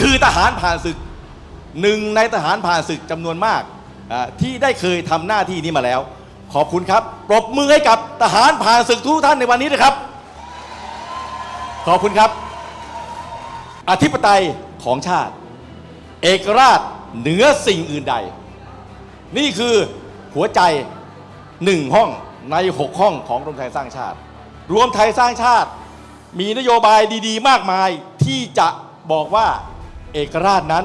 คือทหารผ่านศึกหนึ่งในทหารผ่านศึกจำนวนมากที่ได้เคยทำหน้าที่นี้มาแล้ว ขอบคุณครับปรบมือให้กับทหารผ่านศึกทุกท่านในวันนี้นะครับ ขอบคุณครับ อธิปไตยของชาติ เอกราชเหนือสิ่งอื่นใด นี่คือหัวใจหนึ่งห้องในหกห้องของรวมไทยสร้างชาติ รวมไทยสร้างชาติมีนโยบายดี ๆ มากมายที่จะบอกว่า เอกราชนั้น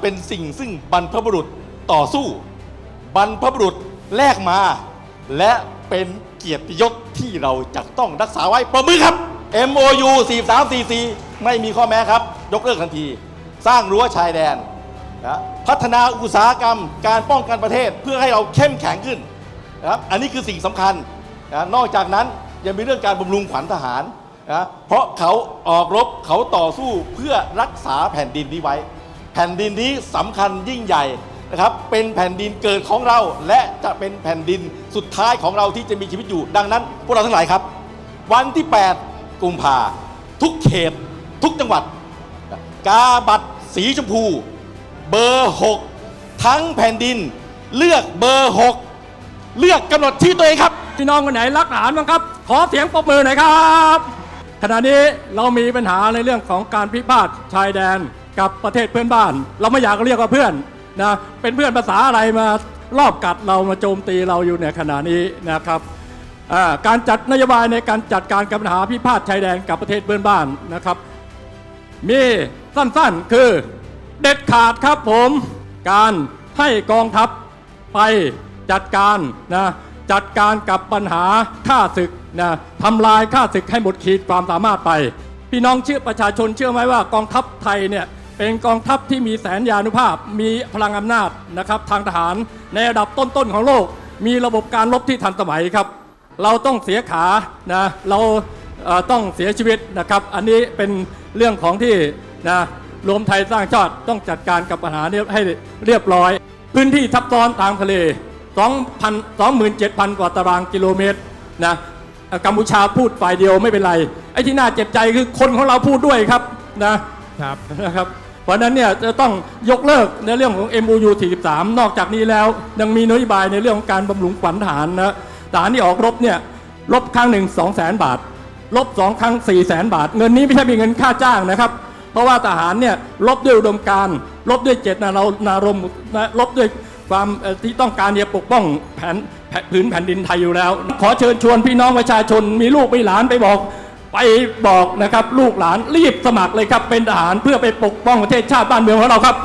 เป็นสิ่งซึ่งบรรพบุรุษต่อสู้ บรรพบุรุษแลกมา และเป็นเกียรติยศที่เราจะต้องรักษาไว้ประมือครับ MOU 4344 ไม่มีข้อแม้ครับ ยกเลิกทันที สร้างรั้วชายแดนนะพัฒนาอุตสาหกรรมการป้องกันประเทศเพื่อให้เราเข้มแข็งขึ้นนะครับอันนี้คือสิ่งสำคัญนะนอกจากนั้นยังมีเรื่องการบำรุงขวัญทหาร นะเพราะเขาออกรบเขาต่อสู้เพื่อรักษาแผ่นดินนี้ไว้ แผ่นดินนี้สำคัญยิ่งใหญ่นะครับเป็นแผ่นดินเกิดของเรา และจะเป็นแผ่นดินสุดท้ายของเราที่จะมีชีวิตอยู่ ดังนั้น พวกเราทั้งหลายครับ วันที่ 8 กุมภาทุกเขต ทุกจังหวัด กาบัตรสีชมพู เบอร์ 6 ทั้งแผ่นดินเลือกเบอร์ 6 เลือกกำหนดที่ตัวเองครับ พี่น้องคนไหนรักทหารบ้างครับ ขอเสียงปรบมือหน่อยครับ ขณะนี้เรามีปัญหาในเรื่องของการพิพาทชายแดนกับประเทศเพื่อนบ้าน เราไม่อยากเรียกว่าเพื่อนนะเป็นเพื่อนภาษาอะไรมารอบกัดเรามาโจมตีเราอยู่ในขณะนี้นะครับการจัดนโยบายในการจัดการกับปัญหาพิพาทชายแดนกับประเทศเพื่อนบ้านนะครับ มีสั้นๆคือเด็ดขาดครับผมการให้กองทัพไปจัดการนะ จัดการกับปัญหาฆ่าศึกนะทำลายฆ่าศึกให้หมดขีดความสามารถไป พี่น้องเชื่อประชาชนเชื่อไหมว่ากองทัพไทยเนี่ยเป็นกองทัพที่มีแสนยานุภาพ มีพลังอำนาจนะครับทางทหารในระดับต้นๆของโลก มีระบบการรบที่ทันสมัยครับ เราต้องเสียขานะเราต้องเสียชีวิตนะครับ อันนี้เป็นเรื่องของที่นะรวมไทยสร้างชาติต้องจัดการกับปัญหานี้ให้เรียบร้อย พื้นที่ทับซ้อนทางทะเล 27,000 กว่าตารางกิโลเมตรนะเอ่อกัมพูชาพูดฝ่ายเดียวไม่เป็นไร ไอ้ที่น่าเจ็บใจคือคนของเราพูดด้วยครับนะครับนะครับเพราะฉะนั้นเนี่ยจะต้องยกเลิกในเรื่องของ MOU 43 นอกจากนี้แล้วยังมีนโยบายในเรื่องของการบำรุงขวัญทหารนะทหารที่ออกรบเนี่ยรบครั้งหนึ่ง2 0 0 0 0 0 บาทรบสองครั้ง 4 0 0 0 0 0 บาท เงินนี้ไม่ใช่เป็นเงินค่าจ้างนะครับ เพราะว่าทหารเนี่ยรบด้วยอุดมการณ์รบด้วยเจตนารมณ์นะรบด้วย ความที่ต้องการจะปกป้องแผ่นแผ่นพื้นแผ่นดินไทยอยู่แล้ว ขอเชิญชวนพี่น้องประชาชน มีลูกมีหลานไปบอก ไปบอกนะครับ ลูกหลานรีบสมัครเลยครับเป็นทหารเพื่อไปปกป้องประเทศชาติบ้านเมืองของเราครับ